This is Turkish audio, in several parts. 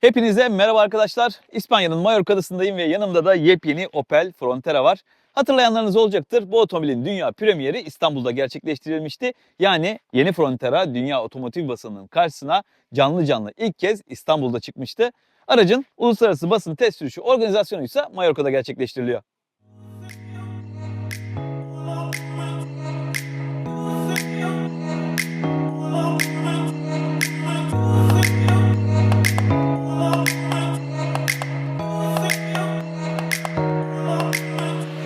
Hepinize merhaba arkadaşlar. İspanya'nın Mallorca adasındayım ve yanımda da yepyeni Opel Frontera var. Hatırlayanlarınız olacaktır. Bu otomobilin dünya premieri İstanbul'da gerçekleştirilmişti. Yani yeni Frontera dünya otomotiv basınının karşısına canlı canlı ilk kez İstanbul'da çıkmıştı. Aracın uluslararası basın test sürüşü organizasyonu ise Mallorca'da gerçekleştiriliyor.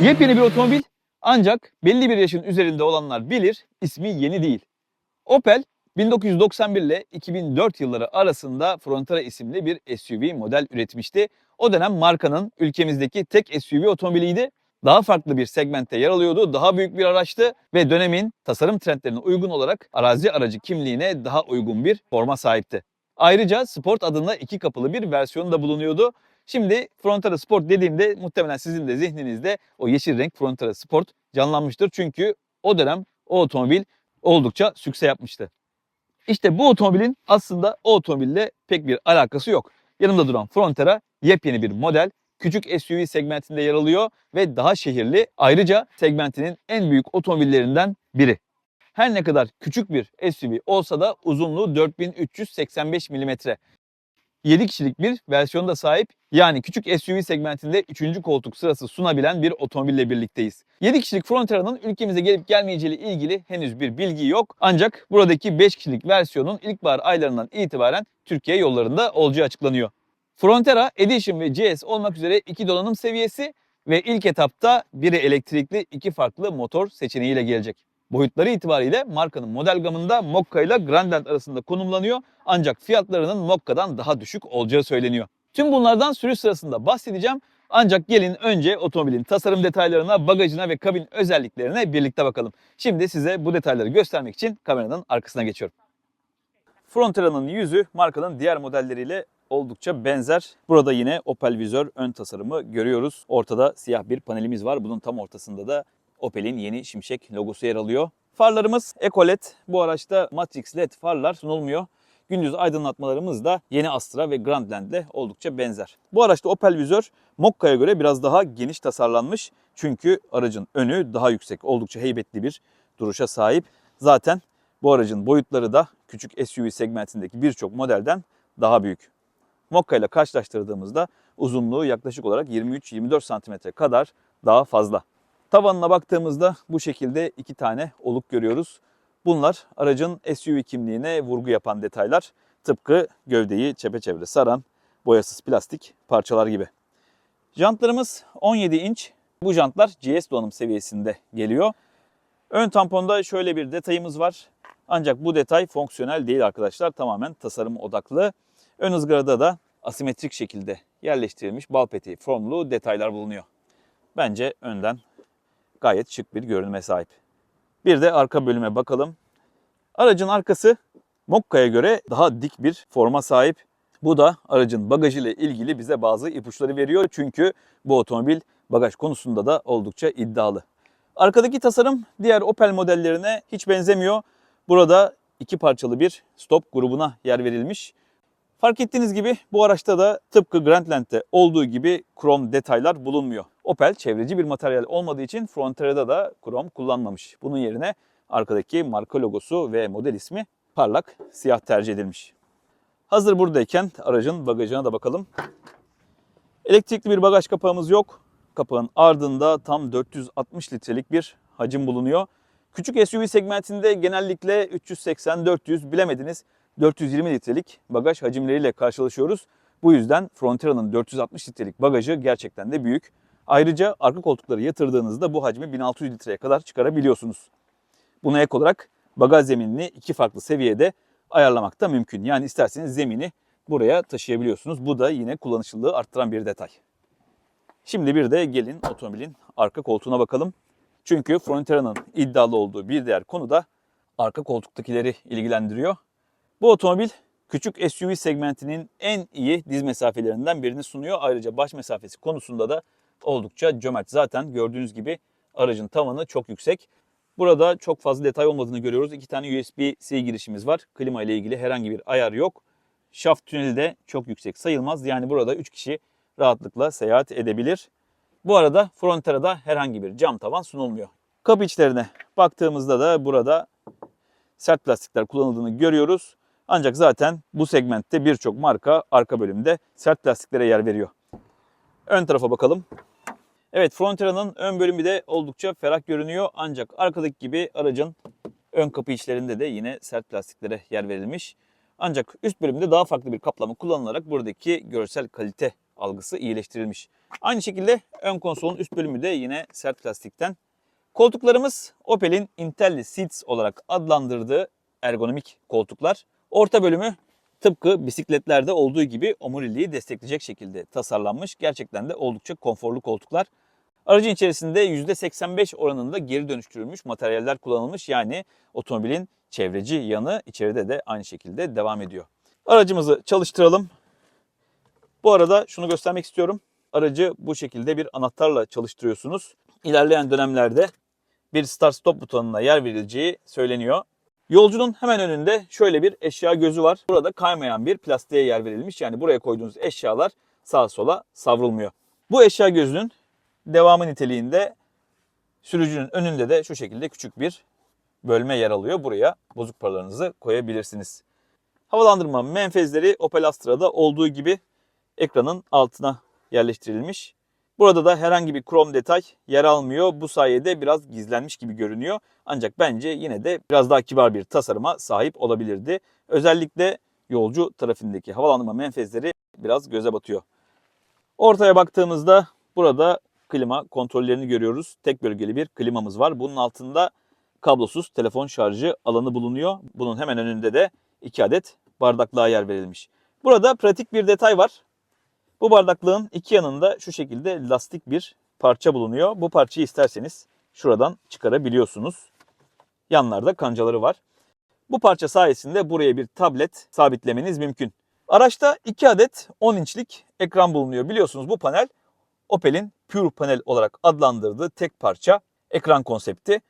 Yepyeni bir otomobil ancak belli bir yaşın üzerinde olanlar bilir ismi yeni değil. Opel 1991 ile 2004 yılları arasında Frontera isimli bir SUV model üretmişti. O dönem markanın ülkemizdeki tek SUV otomobiliydi. Daha farklı bir segmentte yer alıyordu, daha büyük bir araçtı ve dönemin tasarım trendlerine uygun olarak arazi aracı kimliğine daha uygun bir forma sahipti. Ayrıca Sport adında iki kapılı bir versiyonu da bulunuyordu. Şimdi Frontera Sport dediğimde muhtemelen sizin de zihninizde o yeşil renk Frontera Sport canlanmıştır. Çünkü o dönem o otomobil oldukça sükse yapmıştı. İşte bu otomobilin aslında o otomobille pek bir alakası yok. Yanımda duran Frontera yepyeni bir model. Küçük SUV segmentinde yer alıyor ve daha şehirli. Ayrıca segmentinin en büyük otomobillerinden biri. Her ne kadar küçük bir SUV olsa da uzunluğu 4385 mm. 7 kişilik bir versiyonda sahip yani küçük SUV segmentinde 3. koltuk sırası sunabilen bir otomobille birlikteyiz. 7 kişilik Frontera'nın ülkemize gelip gelmeyeceği ile ilgili henüz bir bilgi yok. Ancak buradaki 5 kişilik versiyonun ilkbahar aylarından itibaren Türkiye yollarında olacağı açıklanıyor. Frontera Edition ve GS olmak üzere iki donanım seviyesi ve ilk etapta biri elektrikli iki farklı motor seçeneğiyle gelecek. Boyutları itibariyle markanın model gamında Mokka ile Grandland arasında konumlanıyor ancak fiyatlarının Mokka'dan daha düşük olacağı söyleniyor. Tüm bunlardan sürüş sırasında bahsedeceğim ancak gelin önce otomobilin tasarım detaylarına, bagajına ve kabin özelliklerine birlikte bakalım. Şimdi size bu detayları göstermek için kameranın arkasına geçiyorum. Frontera'nın yüzü markanın diğer modelleriyle oldukça benzer. Burada yine Opel Vizör ön tasarımı görüyoruz. Ortada siyah bir panelimiz var. Bunun tam ortasında da Opel'in yeni şimşek logosu yer alıyor. Farlarımız Ecolet. Bu araçta Matrix LED farlar sunulmuyor. Gündüz aydınlatmalarımız da yeni Astra ve Grandland'le oldukça benzer. Bu araçta Opel Vizör Mokka'ya göre biraz daha geniş tasarlanmış. Çünkü aracın önü daha yüksek, oldukça heybetli bir duruşa sahip. Zaten bu aracın boyutları da küçük SUV segmentindeki birçok modelden daha büyük. Mokka ile karşılaştırdığımızda uzunluğu yaklaşık olarak 23-24 cm kadar daha fazla. Tavanına baktığımızda bu şekilde iki tane oluk görüyoruz. Bunlar aracın SUV kimliğine vurgu yapan detaylar. Tıpkı gövdeyi çepeçevre saran boyasız plastik parçalar gibi. Jantlarımız 17 inç. Bu jantlar GS donanım seviyesinde geliyor. Ön tamponda şöyle bir detayımız var. Ancak bu detay fonksiyonel değil arkadaşlar. Tamamen tasarım odaklı. Ön ızgarada da asimetrik şekilde yerleştirilmiş bal peteği formlu detaylar bulunuyor. Bence önden gayet şık bir görünüme sahip. Bir de arka bölüme bakalım. Aracın arkası Mokka'ya göre daha dik bir forma sahip. Bu da aracın bagajı ile ilgili bize bazı ipuçları veriyor. Çünkü bu otomobil bagaj konusunda da oldukça iddialı. Arkadaki tasarım diğer Opel modellerine hiç benzemiyor. Burada iki parçalı bir stop grubuna yer verilmiş. Fark ettiğiniz gibi bu araçta da tıpkı Grandland'de olduğu gibi krom detaylar bulunmuyor. Opel çevreci bir materyal olmadığı için Frontera'da da krom kullanmamış. Bunun yerine arkadaki marka logosu ve model ismi parlak siyah tercih edilmiş. Hazır buradayken aracın bagajına da bakalım. Elektrikli bir bagaj kapağımız yok. Kapağın ardında tam 460 litrelik bir hacim bulunuyor. Küçük SUV segmentinde genellikle 380-400 bilemediniz 420 litrelik bagaj hacimleriyle karşılaşıyoruz. Bu yüzden Frontera'nın 460 litrelik bagajı gerçekten de büyük. Ayrıca arka koltukları yatırdığınızda bu hacmi 1600 litreye kadar çıkarabiliyorsunuz. Buna ek olarak bagaj zeminini iki farklı seviyede ayarlamak da mümkün. Yani isterseniz zemini buraya taşıyabiliyorsunuz. Bu da yine kullanışlılığı arttıran bir detay. Şimdi bir de gelin otomobilin arka koltuğuna bakalım. Çünkü Frontera'nın iddialı olduğu bir diğer konu da arka koltuktakileri ilgilendiriyor. Bu otomobil küçük SUV segmentinin en iyi diz mesafelerinden birini sunuyor. Ayrıca baş mesafesi konusunda da oldukça cömert. Zaten gördüğünüz gibi aracın tavanı çok yüksek. Burada çok fazla detay olmadığını görüyoruz. İki tane USB-C girişimiz var. Klima ile ilgili herhangi bir ayar yok. Şaft tüneli de çok yüksek sayılmaz. Yani burada 3 kişi rahatlıkla seyahat edebilir. Bu arada Frontera'da herhangi bir cam tavan sunulmuyor. Kapı içlerine baktığımızda da burada sert plastikler kullanıldığını görüyoruz. Ancak zaten bu segmentte birçok marka arka bölümde sert plastiklere yer veriyor. Ön tarafa bakalım. Evet Frontera'nın ön bölümü de oldukça ferah görünüyor. Ancak arkadaki gibi aracın ön kapı içlerinde de yine sert plastiklere yer verilmiş. Ancak üst bölümde daha farklı bir kaplama kullanılarak buradaki görsel kalite algısı iyileştirilmiş. Aynı şekilde ön konsolun üst bölümü de yine sert plastikten. Koltuklarımız Opel'in Intelli Seats olarak adlandırdığı ergonomik koltuklar. Orta bölümü tıpkı bisikletlerde olduğu gibi omuriliği destekleyecek şekilde tasarlanmış. Gerçekten de oldukça konforlu koltuklar. Aracın içerisinde %85 oranında geri dönüştürülmüş materyaller kullanılmış. Yani otomobilin çevreci yanı içeride de aynı şekilde devam ediyor. Aracımızı çalıştıralım. Bu arada şunu göstermek istiyorum. Aracı bu şekilde bir anahtarla çalıştırıyorsunuz. İlerleyen dönemlerde bir start stop butonuna yer verileceği söyleniyor. Yolcunun hemen önünde şöyle bir eşya gözü var. Burada kaymayan bir plastiğe yer verilmiş. Yani buraya koyduğunuz eşyalar sağa sola savrulmuyor. Bu eşya gözünün devamı niteliğinde sürücünün önünde de şu şekilde küçük bir bölme yer alıyor. Buraya bozuk paralarınızı koyabilirsiniz. Havalandırma menfezleri Opel Astra'da olduğu gibi ekranın altına yerleştirilmiş. Burada da herhangi bir krom detay yer almıyor. Bu sayede biraz gizlenmiş gibi görünüyor. Ancak bence yine de biraz daha kibar bir tasarıma sahip olabilirdi. Özellikle yolcu tarafındaki havalandırma menfezleri biraz göze batıyor. Ortaya baktığımızda burada klima kontrollerini görüyoruz. Tek bölgeli bir klimamız var. Bunun altında kablosuz telefon şarjı alanı bulunuyor. Bunun hemen önünde de 2 adet bardaklığa yer verilmiş. Burada pratik bir detay var. Bu bardaklığın iki yanında şu şekilde lastik bir parça bulunuyor. Bu parçayı isterseniz şuradan çıkarabiliyorsunuz. Yanlarda kancaları var. Bu parça sayesinde buraya bir tablet sabitlemeniz mümkün. Araçta 2 adet 10 inçlik ekran bulunuyor. Biliyorsunuz bu panel Opel'in Pure Panel olarak adlandırdığı tek parça ekran konsepti.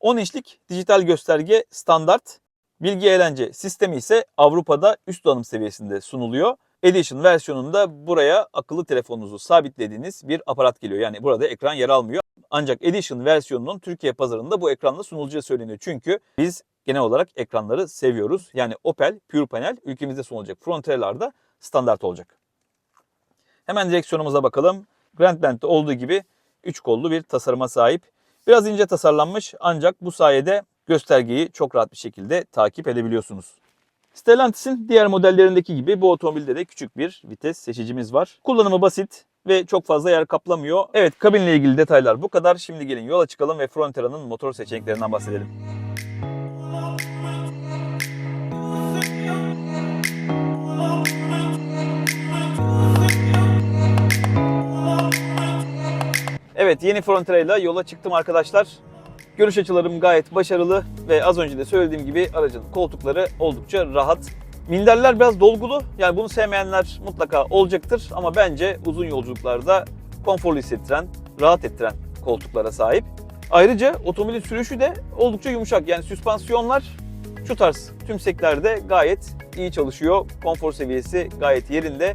10 inçlik dijital gösterge standart. Bilgi eğlence sistemi ise Avrupa'da üst donanım seviyesinde sunuluyor. Edition versiyonunda buraya akıllı telefonunuzu sabitlediğiniz bir aparat geliyor. Yani burada ekran yer almıyor. Ancak Edition versiyonunun Türkiye pazarında bu ekranla sunulacağı söyleniyor. Çünkü biz genel olarak ekranları seviyoruz. Yani Opel Pure Panel ülkemizde sunulacak Frontera'larda standart olacak. Hemen direksiyonumuza bakalım. Grandland'de olduğu gibi 3 kollu bir tasarıma sahip. Biraz ince tasarlanmış ancak bu sayede göstergeyi çok rahat bir şekilde takip edebiliyorsunuz. Stellantis'in diğer modellerindeki gibi bu otomobilde de küçük bir vites seçicimiz var. Kullanımı basit ve çok fazla yer kaplamıyor. Evet kabinle ilgili detaylar bu kadar. Şimdi gelin yola çıkalım ve Frontera'nın motor seçeneklerinden bahsedelim. Evet yeni Frontera ile yola çıktım arkadaşlar. Görüş açılarım gayet başarılı ve az önce de söylediğim gibi aracın koltukları oldukça rahat. Minderler biraz dolgulu. Yani bunu sevmeyenler mutlaka olacaktır ama bence uzun yolculuklarda konforlu hissettiren, rahat ettiren koltuklara sahip. Ayrıca otomobilin sürüşü de oldukça yumuşak. Yani süspansiyonlar şu tarz tümseklerde gayet iyi çalışıyor. Konfor seviyesi gayet yerinde.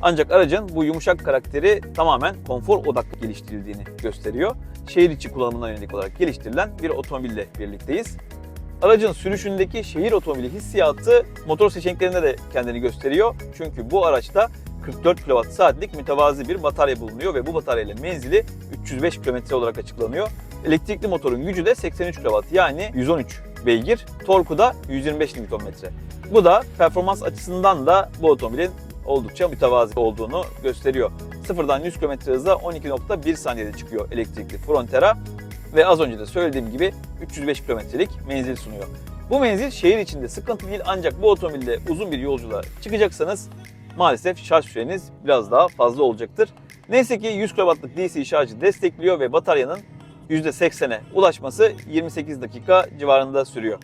Ancak aracın bu yumuşak karakteri tamamen konfor odaklı geliştirildiğini gösteriyor. Şehir içi kullanımına yönelik olarak geliştirilen bir otomobille birlikteyiz. Aracın sürüşündeki şehir otomobili hissiyatı motor seçeneklerinde de kendini gösteriyor. Çünkü bu araçta 44 kWh mütevazi bir batarya bulunuyor ve bu bataryayla menzili 305 km olarak açıklanıyor. Elektrikli motorun gücü de 83 kW yani 113 beygir, torku da 125 Nm. Bu da performans açısından da bu otomobilin oldukça mütevazi olduğunu gösteriyor. Sıfırdan 100 km hıza 12.1 saniyede çıkıyor elektrikli Frontera ve az önce de söylediğim gibi 305 kilometrelik menzil sunuyor. Bu menzil şehir içinde sıkıntı değil ancak bu otomobilde uzun bir yolculuğa çıkacaksanız maalesef şarj süreniz biraz daha fazla olacaktır. Neyse ki 100 kW'lık DC şarjı destekliyor ve bataryanın %80'e ulaşması 28 dakika civarında sürüyor.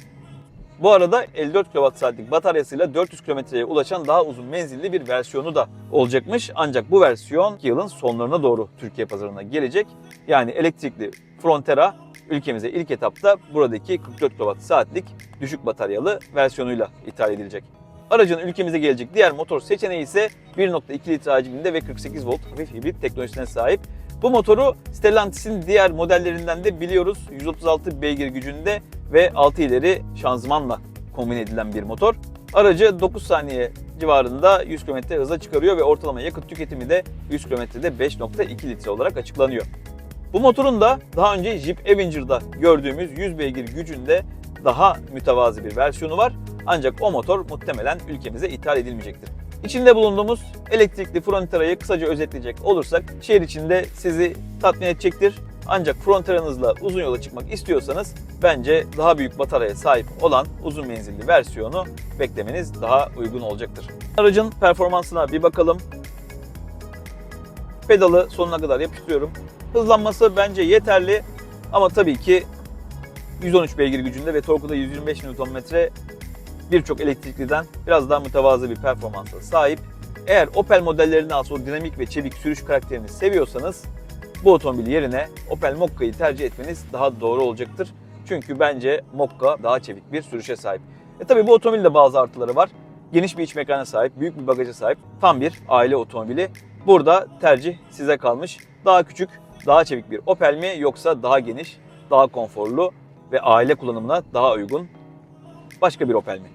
Bu arada 54 kWh'lik bataryasıyla 400 kilometreye ulaşan daha uzun menzilli bir versiyonu da olacakmış. Ancak bu versiyon yılın sonlarına doğru Türkiye pazarına gelecek. Yani elektrikli Frontera ülkemize ilk etapta buradaki 44 kWh düşük bataryalı versiyonuyla ithal edilecek. Aracın ülkemize gelecek diğer motor seçeneği ise 1.2 litre hacminde ve 48 volt hafif hibrit teknolojisine sahip. Bu motoru Stellantis'in diğer modellerinden de biliyoruz. 136 beygir gücünde ve 6 ileri şanzımanla kombin edilen bir motor. Aracı 9 saniye civarında 100 km hıza çıkarıyor ve ortalama yakıt tüketimi de 100 kilometrede 5.2 litre olarak açıklanıyor. Bu motorun da daha önce Jeep Avenger'da gördüğümüz 100 beygir gücünde daha mütevazı bir versiyonu var. Ancak o motor muhtemelen ülkemize ithal edilmeyecektir. İçinde bulunduğumuz elektrikli Frontera'yı kısaca özetleyecek olursak şehir içinde sizi tatmin edecektir. Ancak Frontera'nızla uzun yola çıkmak istiyorsanız bence daha büyük bataryaya sahip olan uzun menzilli versiyonu beklemeniz daha uygun olacaktır. Aracın performansına bir bakalım. Pedalı sonuna kadar yapıştırıyorum. Hızlanması bence yeterli ama tabii ki 113 beygir gücünde ve torku da 125 Nm birçok elektrikliden biraz daha mütevazı bir performansa sahip. Eğer Opel modellerini o dinamik ve çevik sürüş karakterini seviyorsanız bu otomobil yerine Opel Mokka'yı tercih etmeniz daha doğru olacaktır. Çünkü bence Mokka daha çevik bir sürüşe sahip. E tabi bu otomobilin de bazı artıları var. Geniş bir iç mekana sahip, büyük bir bagaja sahip. Tam bir aile otomobili. Burada tercih size kalmış. Daha küçük, daha çevik bir Opel mi yoksa daha geniş, daha konforlu ve aile kullanımına daha uygun başka bir Opel mi?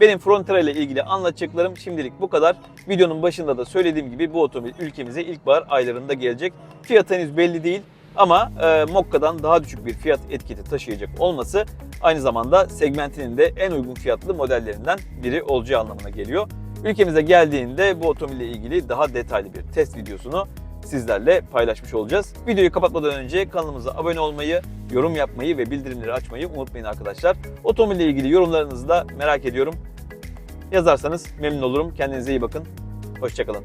Benim Frontera ile ilgili anlatacaklarım şimdilik bu kadar. Videonun başında da söylediğim gibi bu otomobil ülkemize ilkbahar aylarında gelecek. Fiyatı henüz belli değil ama e, Mokka'dan daha düşük bir fiyat etiketi taşıyacak olması aynı zamanda segmentinin de en uygun fiyatlı modellerinden biri olacağı anlamına geliyor. Ülkemize geldiğinde bu otomobille ilgili daha detaylı bir test videosunu sizlerle paylaşmış olacağız. Videoyu kapatmadan önce kanalımıza abone olmayı, yorum yapmayı ve bildirimleri açmayı unutmayın arkadaşlar. Otomobille ilgili yorumlarınızı da merak ediyorum. Yazarsanız memnun olurum. Kendinize iyi bakın. Hoşçakalın.